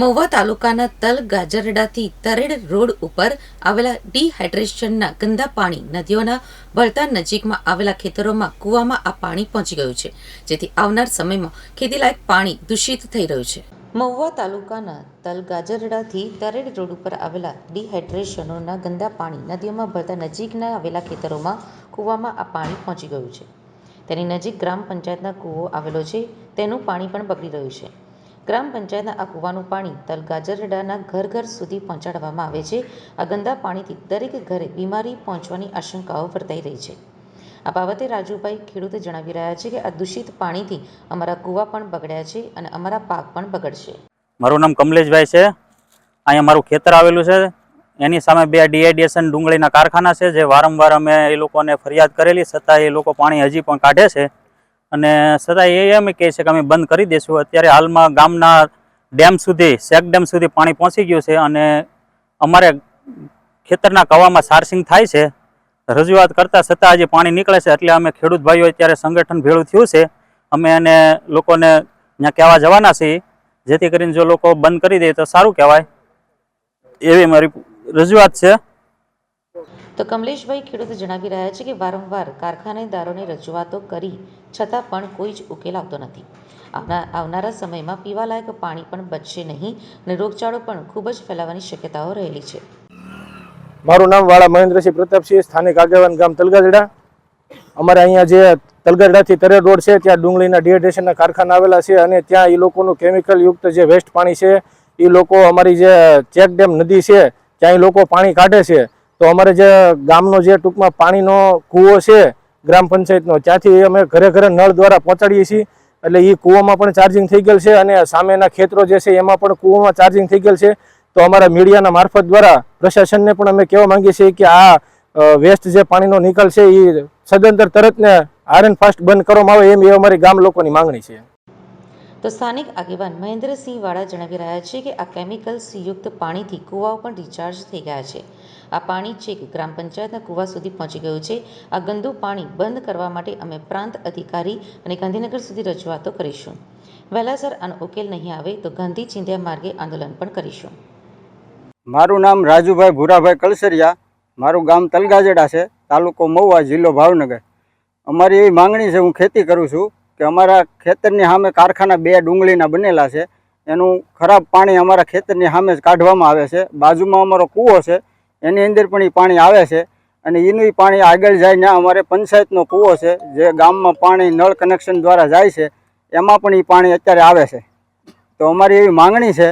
મહુવા તાલુકાના તલ ગાજરડાથી તરેડ રોડ ઉપર આવેલા ડિહાઇડ્રેશનના ગંદા પાણી નદીઓના વળતા નજીકમાં આવેલા ખેતરોમાં કૂવામાં આ પાણી પહોંચી ગયું છે, જેથી આવનાર સમયમાં ખેતીલાયક પાણી દૂષિત થઈ રહ્યું છે. મહુવા તાલુકાના તલ ગાજરડાથી તરેડ રોડ ઉપર આવેલા ડિહાઇડ્રેશનોના ગંદા પાણી નદીઓમાં ભળતા નજીકના આવેલા ખેતરોમાં કૂવામાં આ પાણી પહોંચી ગયું છે. તેની નજીક ગ્રામ પંચાયતના કૂવો આવેલો છે, તેનું પાણી પણ બગડી રહ્યું છે. ગ્રામ પંચાયતના આ કૂવાનું પાણી તલ ગાજરડાના ઘર ઘર સુધી પહોંચાડવામાં આવે છે. આ ગંદા પાણીથી દરેક ઘરે બીમારી પહોંચવાની આશંકાઓ વર્તાઈ રહી છે. આ બાબતે રાજુભાઈ ખેડૂત જણાવી રહ્યા છે કે આ દૂષિત પાણીથી અમારા કૂવા પણ બગડ્યા છે અને અમારા પાક પણ બગડશે. મારું નામ કમલેશભાઈ છે. અહીંયા મારું ખેતર આવેલું છે. એની સામે બે ડીઆઈડીએસન ડુંગળીના કારખાના છે, જે વારંવાર અમે એ લોકોને ફરિયાદ કરેલી, છતાં એ લોકો પાણી હજી પણ કાઢે છે. અને છતાં એ એમ કહે છે કે અમે બંધ કરી દઈશું અત્યારે હાલમાં ગામના ડેમ સુધી, શેક ડેમ સુધી પાણી પહોંચી ગયું છે અને અમારે ખેતરના કવામાં સારસિંગ થાય છે. રજૂઆત કરતાં છતાં હજી પાણી નીકળે છે એટલે અમે ખેડૂત ભાઈઓ અત્યારે સંગઠન ભેળું થયું છે. અમે એને લોકોને ત્યાં કહેવા જવાના છીએ. જેથી કરીને જો લોકો બંધ કરી દે તો સારું કહેવાય. એવી મારી રજૂઆત છે. તો કમલેશભાઈ ખેડૂત જણાવી રહ્યા છે કે વારંવાર કારખાનેદારોને રજૂઆતો કરી, છતાં પણ કોઈ જ ઉકેલ આવતો નથી. આવનારા સમયમાં પીવાલાયક પાણી પણ બચશે નહીં અને રોગચાળો પણ ખૂબ જ ફેલાવાની શક્યતાઓ રહેલી છે. મારું નામ વાળા મહેન્દ્રસિંહ પ્રતાપસિંહ, સ્થાનિક આગેવાન ગામ તલગાજડા. અમારે અહીંયા જે તલગાજડાથી તરેડ રોડ છે, ત્યાં ડુંગળીના ડિહાઇડ્રેશનના કારખાના આવેલા છે અને ત્યાં એ લોકોનું કેમિકલ યુક્ત જે વેસ્ટ પાણી છે એ લોકો અમારી જે ચેક ડેમ નદી છે, ત્યાં એ લોકો પાણી કાઢે છે. તો અમારે જે ગામનો જે ટૂંકમાં પાણીનો કૂવો છે, ગ્રામ પંચાયતનો, ત્યાંથી અમે ઘરે ઘરે નળ દ્વારા પહોંચાડીએ છીએ. એટલે એ કૂવામાં પણ ચાર્જિંગ થઈ ગયેલ છે અને સામેના ખેતરો જે છે એમાં પણ કૂવામાં ચાર્જિંગ થઈ ગયેલ છે. તો અમારા મીડિયાના મારફત દ્વારા પ્રશાસનને પણ અમે કહેવા માંગીએ છીએ કે આ વેસ્ટ જે પાણીનો નિકાલ છે એ સદંતર તરત ને આયરન ફાસ્ટ બંધ કરવામાં આવે એમ એ અમારી ગામ લોકોની માંગણી છે. તો સ્થાનિક આગેવાન મહેન્દ્રસિંહ વાળા જણાવી રહ્યા છે કે આ કેમિકલ્સ યુક્ત પાણીથી કૂવાઓ પણ રિચાર્જ થઈ ગયા છે. આ પાણી છેક ગ્રામ પંચાયતના કૂવા સુધી પહોંચી ગયું છે. આ ગંદુ પાણી બંધ કરવા માટે અમે પ્રાંત અધિકારી અને ગાંધીનગર સુધી રજૂઆતો કરીશું. વહેલાસર આનો ઉકેલ નહીં આવે તો ગાંધી ચિંધ્યા માર્ગે આંદોલન પણ કરીશું. મારું નામ રાજુભાઈ ભૂરાભાઈ કલસરિયા. મારું ગામ તલગાજડા છે. તાલુકો મહુવા જિલ્લો ભાવનગર. અમારી એવી માંગણી છે, હું ખેતી કરું છું. કે અમારા ખેતરની સામે કારખાના બે ડુંગળીના બનેલા છે. એનું ખરાબ પાણી અમારા ખેતરની સામે જ કાઢવામાં આવે છે. બાજુમાં અમારો કૂવો છે. એની અંદર પણ એ પાણી આવે છે. અને એનું પાણી આગળ જાય ને અમારે પંચાયતનો કૂવો છે, જે ગામમાં પાણી નળ કનેક્શન દ્વારા જાય છે. એમાં પણ એ પાણી અત્યારે આવે છે. તો અમારી એવી માંગણી છે